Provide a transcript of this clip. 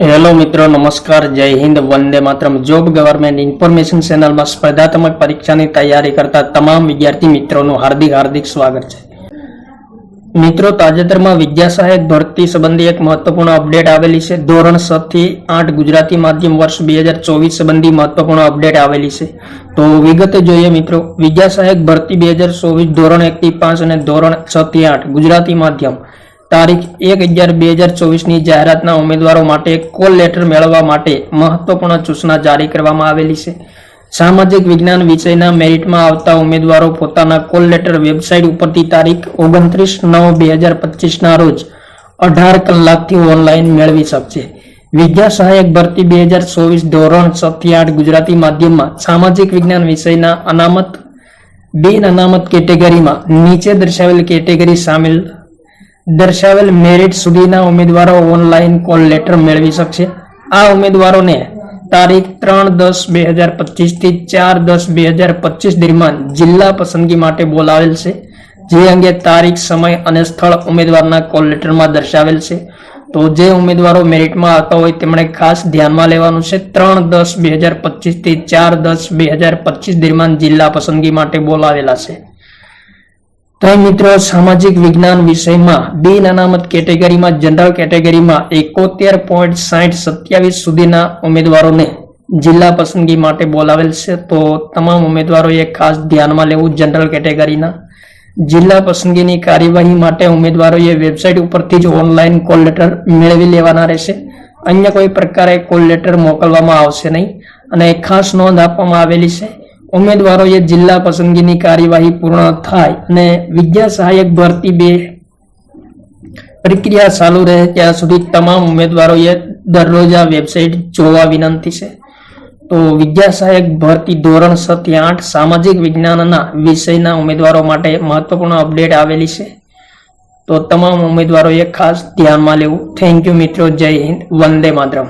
Hello મિત્રો, નમસ્કાર, જય હિન્દ, વંદે માતરમ. જોબ ગવર્મેન્ટ ઇન્ફોર્મેશન ચેનલમાં સ્પર્ધાત્મક પરીક્ષાની તૈયારી કરતા તમામ વિદ્યાર્થી મિત્રોનું હાર્દિક હાર્દિક સ્વાગત છે. મિત્રો, તાજેતરમાં વિદ્યા સહાયક ભરતી સંબંધી એક મહત્વપૂર્ણ અપડેટ આવેલી છે. ધોરણ સાતથી આઠ ગુજરાતી માધ્યમ વર્ષ બે હજાર ચોવીસ સંબંધી મહત્વપૂર્ણ અપડેટ આવેલી છે. તો વિગતે જોઈએ મિત્રો વિદ્યા સહાયક ભરતી બે હજાર ચોવીસ ધોરણ એક થી પાંચ અને ધોરણ છ થી આઠ ગુજરાતી માધ્યમ. તારીખ એક અગિયાર બે હજાર ચોવીસની જાહેરાતના ઉમેદવારો માટે કોલ લેટર મેળવવા માટે મહત્વપૂર્ણ સૂચના જારી કરવામાં આવેલી છે. સામાજિક વિજ્ઞાન વિષયના મેરિટમાં આવતા ઉમેદવારો પોતાના કોલ લેટર વેબસાઇટ ઉપરથી તારીખ ઓગણત્રીસ નવ બે હજાર પચીસના રોજ અઢાર કલાકથી ઓનલાઈન મેળવી શકશે. વિદ્યા સહાયક ભરતી બે હજાર ચોવીસ ધોરણ છથી આઠ ગુજરાતી માધ્યમમાં સામાજિક વિજ્ઞાન વિષયના અનામત, બિન અનામત કેટેગરીમાં નીચે દર્શાવેલ કેટેગરી સામેલ દર્શાવેલ મેરિટ સુધીના ઉમેદવારો ઓનલાઈન કોલ લેટર મેળવી શકશે. આ ઉમેદવારોને તારીખ ત્રણ દસ બે હજાર પચીસથી ચાર દસ બે હજાર પચીસ દરમિયાન જિલ્લા પસંદગી માટે બોલાવેલ છે. જે અંગે તારીખ, સમય અને સ્થળ ઉમેદવારના કોલ લેટરમાં દર્શાવેલ છે. તો જે ઉમેદવારો મેરિટમાં આવતા હોય તેમણે ખાસ ધ્યાનમાં લેવાનું છે. ત્રણ દસ બે હજાર પચીસથી ચાર દસ બે હજાર પચીસ દરમિયાન જિલ્લા પસંદગી માટે બોલાવેલા છે. તો મિત્રો, સામાજિક વિજ્ઞાન વિષયમાં બિન અનામત કેટેગરીમાં જનરલ કેટેગરીમાં એકોતેર પોઈન્ટ સાઠ સત્યાવીસ સુધીના ઉમેદવારોને જિલ્લા પસંદગી માટે બોલાવેલ છે. તો તમામ ઉમેદવારોએ ખાસ ધ્યાનમાં લેવું જનરલ કેટેગરીના. જિલ્લા પસંદગીની કાર્યવાહી માટે ઉમેદવારોએ વેબસાઇટ ઉપરથી જ ઓનલાઈન કોલ લેટર મેળવી લેવાના રહેશે. અન્ય કોઈ પ્રકારે કોલ લેટર મોકલવામાં આવશે નહીં. અને ખાસ નોંધ આપવામાં આવેલી છે ઉમેદવારોએ જિલ્લા પસંદગીની કાર્યવાહી પૂર્ણ થાય અને વિદ્યા સહાયક ભરતી બે પ્રક્રિયા ચાલુ રહે ત્યાં સુધી તમામ ઉમેદવારોએ દરરોજ આ વેબસાઇટ જોવા વિનંતી છે. તો વિદ્યા સહાયક ભરતી ધોરણ છ આઠ સામાજિક વિજ્ઞાનના વિષયના ઉમેદવારો માટે મહત્વપૂર્ણ અપડેટ આવેલી છે. તો તમામ ઉમેદવારોએ ખાસ ધ્યાનમાં લેવું. થેન્ક યુ મિત્રો. જય હિન્દ. વંદે માતરમ.